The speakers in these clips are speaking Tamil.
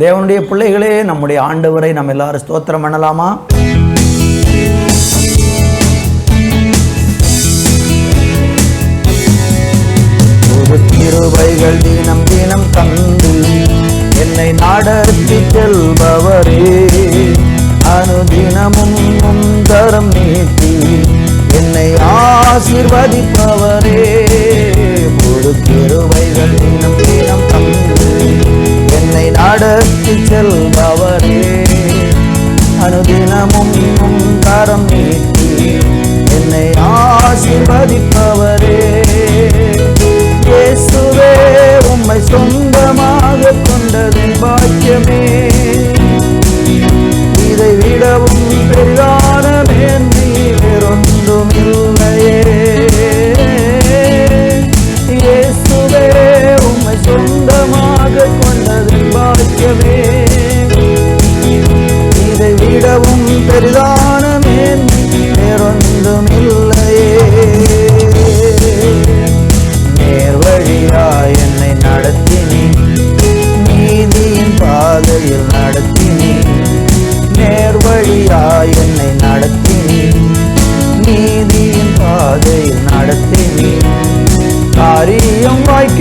தேவனுடைய பிள்ளைகளே நம்முடைய ஆண்டவரை நம்ம எல்லாரும் ஸ்தோத்திரம் பண்ணலாமா? கிருபைகள் தினம் தினம் தந்து என்னை நாடத்தி செல்பவரே. அனுதினமும் முந்தரம் தரம் நீட்டி என்னை ஆசிர்வதிப்பவரே. நடத்தி செல்பவரே அனுதினமும் உம் தரம் நீட்டி என்னை ஆசிர்வதிப்பவரே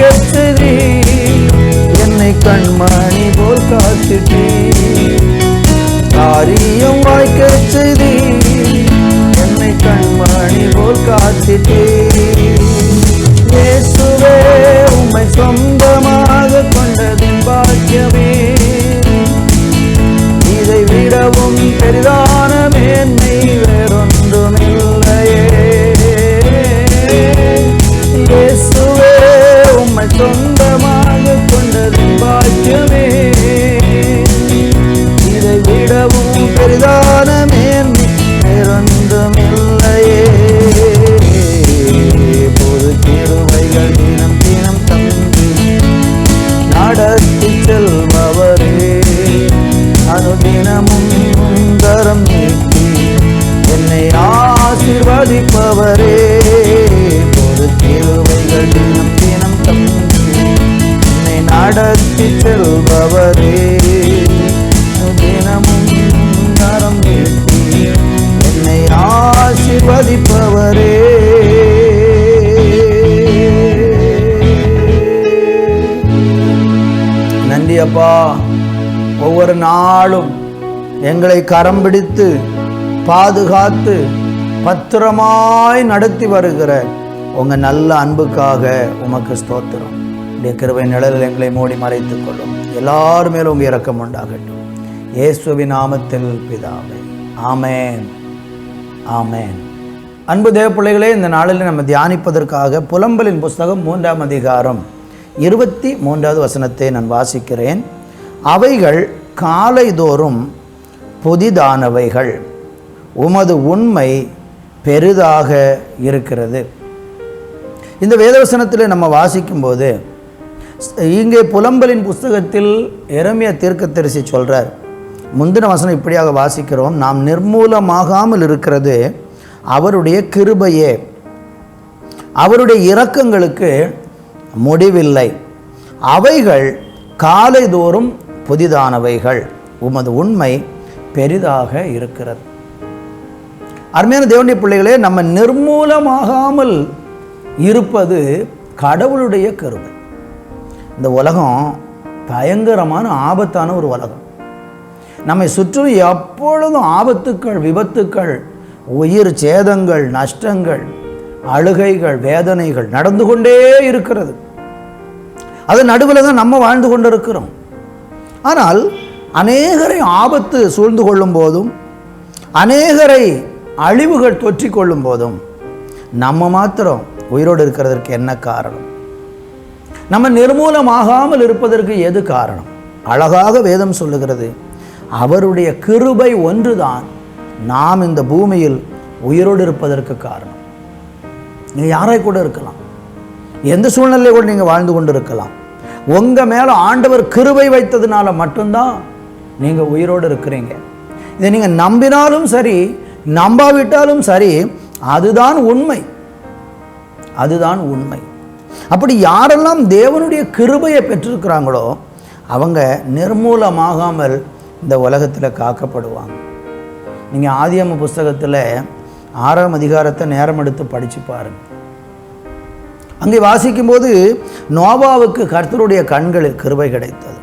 காரியம் என்னை கண்மணி போல் காத்துட்டீ காரியம் வாய்க்கச் செய்தி என்னை கண்மணி போல் காத்திட்டே இயேசுவே உம்மை சொந்தமாக நடத்தி செல்பவரே. தினமும் தரம் நீட்டி என்னை ஆசிர்வதிப்பவரே. நன்றி அப்பா. ஒவ்வொரு நாளும் எங்களை கரம் பிடித்து பாதுகாத்து பத்திரமாய் நடத்தி வருகிற உங்கள் நல்ல அன்புக்காக உமக்கு ஸ்தோத்திரம். உடைய கிருவை நிழலில் எங்களை மூடி மறைத்துக் கொள்ளும். எல்லார் மேலும் உங்கள் இறக்கம் உண்டாகட்டும். இயேசுவின் நாமத்தில் பிதாவே. ஆமேன். ஆமேன். அன்பு தேவ பிள்ளைகளே இந்த நாளில் நம்ம தியானிப்பதற்காக புலம்பலின் புஸ்தகம் மூன்றாம் அதிகாரம் இருபத்தி மூன்றாவது வசனத்தை நான் வாசிக்கிறேன். அவைகள் காலைதோறும் புதிதானவைகள். உமது உண்மை பெரிதாக இருக்கிறது. இந்த வேதவசனத்தில் நம்ம வாசிக்கும்போது இங்கே புலம்பலின் புஸ்தகத்தில் எரமியா தீர்க்கதரிசி சொல்கிறார் முந்தின வசனம் இப்படியாக வாசிக்கிறோம் நாம் நிர்மூலமாகாமல் இருக்கிறது அவருடைய கிருபையே. அவருடைய இரக்கங்களுக்கு முடிவில்லை. அவைகள் காலைதோறும் புதிதானவைகள். உமது உண்மை பெரிதாக இருக்கிறது. அருமையான தேவனுடைய பிள்ளைகளே நம்ம நிர்மூலமாகாமல் இருப்பது கடவுளுடைய கருவை இந்த உலகம் பயங்கரமான ஆபத்தான ஒரு உலகம். நம்மை சுற்றும் எப்பொழுதும் ஆபத்துக்கள் விபத்துக்கள் உயிர் சேதங்கள் நஷ்டங்கள் அழுகைகள் வேதனைகள் நடந்து கொண்டே இருக்கிறது. அது நடுவில் தான் நம்ம வாழ்ந்து கொண்டிருக்கிறோம். ஆனால் அநேகரை ஆபத்து சூழ்ந்து கொள்ளும் போதும் அநேகரை அழிவுகள் தொற்றிக் கொள்ளும் போதும் நம்ம மாத்திரம் உயிரோடு இருக்கிறதற்கு என்ன காரணம்? நம்ம நிர்மூலமாகாமல் இருப்பதற்கு எது காரணம்? அழகாக வேதம் சொல்லுகிறது அவருடைய கிருபை ஒன்றுதான் நாம் இந்த பூமியில் உயிரோடு இருப்பதற்கு காரணம். நீங்கள் யாரை கூட இருக்கலாம். எந்த சூழ்நிலையை கூட நீங்கள் வாழ்ந்து கொண்டு இருக்கலாம். உங்கள் மேலே ஆண்டவர் கிருபை வைத்ததுனால மட்டும்தான் நீங்கள் உயிரோடு இருக்கிறீங்க. இதை நீங்கள் நம்பினாலும் சரி நம்பாவிட்டாலும் சரி அதுதான் உண்மை. அதுதான் உண்மை. அப்படி யாரெல்லாம் தேவனுடைய கிருபையை பெற்றிருக்கிறாங்களோ அவங்க நிர்மூலமாகாமல் இந்த உலகத்தில் காக்கப்படுவாங்க. நீங்கள் ஆதியம்ம புஸ்தகத்தில் ஆறாம் அதிகாரத்தை நேரம் எடுத்து படித்து பாருங்க. அங்கே வாசிக்கும்போது நோவாவுக்கு கர்த்தருடைய கண்களில் கிருபை கிடைத்தது.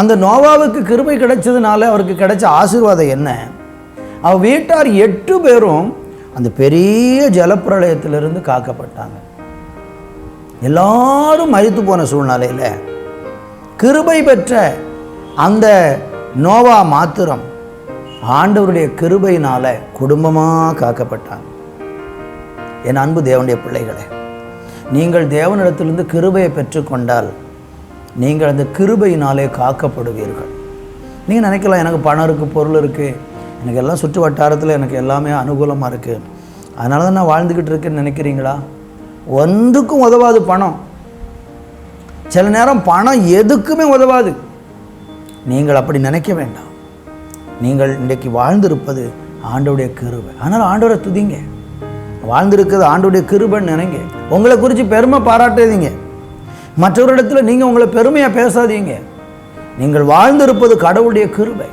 அந்த நோவாவுக்கு கிருபை கிடைச்சதுனால அவருக்கு கிடைச்ச ஆசீர்வாதம் என்ன? அவ வீட்டார் எட்டு பேரும் அந்த பெரிய ஜலப்பிரளயத்திலிருந்து காக்கப்பட்டாங்க. எல்லாரும் மறித்து போன சூழ்நிலையில் கிருபை பெற்ற அந்த நோவா மாத்திரம் ஆண்டவருடைய கிருபையினால் குடும்பமாக காக்கப்பட்டான் என் அன்பு தேவனுடைய பிள்ளைகளே நீங்கள் தேவனிடத்திலிருந்து கிருபையை பெற்றுக்கொண்டால் நீங்கள் அந்த கிருபையினாலே காக்கப்படுவீர்கள். நீங்கள் நினைக்கலாம் எனக்கு பணம் இருக்குது பொருள் இருக்குது எனக்கு எல்லாம் சுற்று வட்டாரத்தில் எனக்கு எல்லாமே அனுகூலமாக இருக்குது அதனால தான் நான் வாழ்ந்துக்கிட்டு இருக்கேன்னு நினைக்கிறீங்களா? ஒன்றுக்கும் உதவாது பணம். சில நேரம் பணம் எதுக்குமே உதவாது. நீங்கள் அப்படி நினைக்க வேண்டாம். நீங்கள் இன்றைக்கு வாழ்ந்திருப்பது ஆண்டோடைய கிருபை. ஆனால் ஆண்டோட துதிங்க. வாழ்ந்திருக்கிறது ஆண்டோடைய கிருபைன்னு நினைங்க. உங்களை குறித்து பெருமை பாராட்டாதீங்க. இடத்துல நீங்கள் உங்களை பெருமையாக பேசாதீங்க. நீங்கள் வாழ்ந்திருப்பது கடவுளுடைய கிருபை.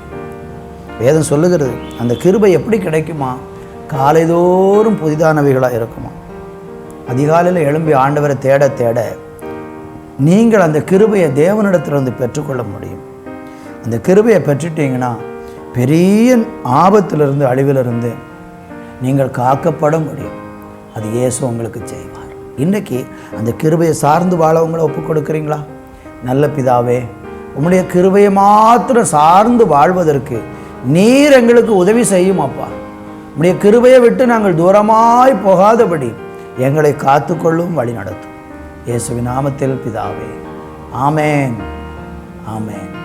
வேதம் சொல்லுகிறது அந்த கிருபை எப்படி கிடைக்குமா? காலைதோறும் புதிதானவைகளாக இருக்குமா? அதிகாலையில் எழும்பி ஆண்டவரை தேட தேட நீங்கள் அந்த கிருபையை தேவனிடத்திலிருந்து பெற்றுக்கொள்ள முடியும். அந்த கிருபையை பெற்றுட்டீங்கன்னா பெரிய ஆபத்திலிருந்து அழிவிலிருந்து நீங்கள் காக்கப்பட முடியும். அது இயேசு உங்களுக்கு செய்வார். இன்றைக்கி அந்த கிருபையை சார்ந்து வாழவங்களை ஒப்புக் கொடுக்குறீங்களா? நல்ல பிதாவே உம்முடைய கிருபையை மாத்திரம் சார்ந்து வாழ்வதற்கு நீர் எங்களுக்கு உதவி செய்யும் அப்பா. உம்முடைய கிருபையை விட்டு நாங்கள் தூரமாய் போகாதபடி எங்களை காத்துக்கொள்ளும் வழி நடத்தும் இயேசுவின் நாமத்தில் பிதாவே. ஆமேன். ஆமேன்.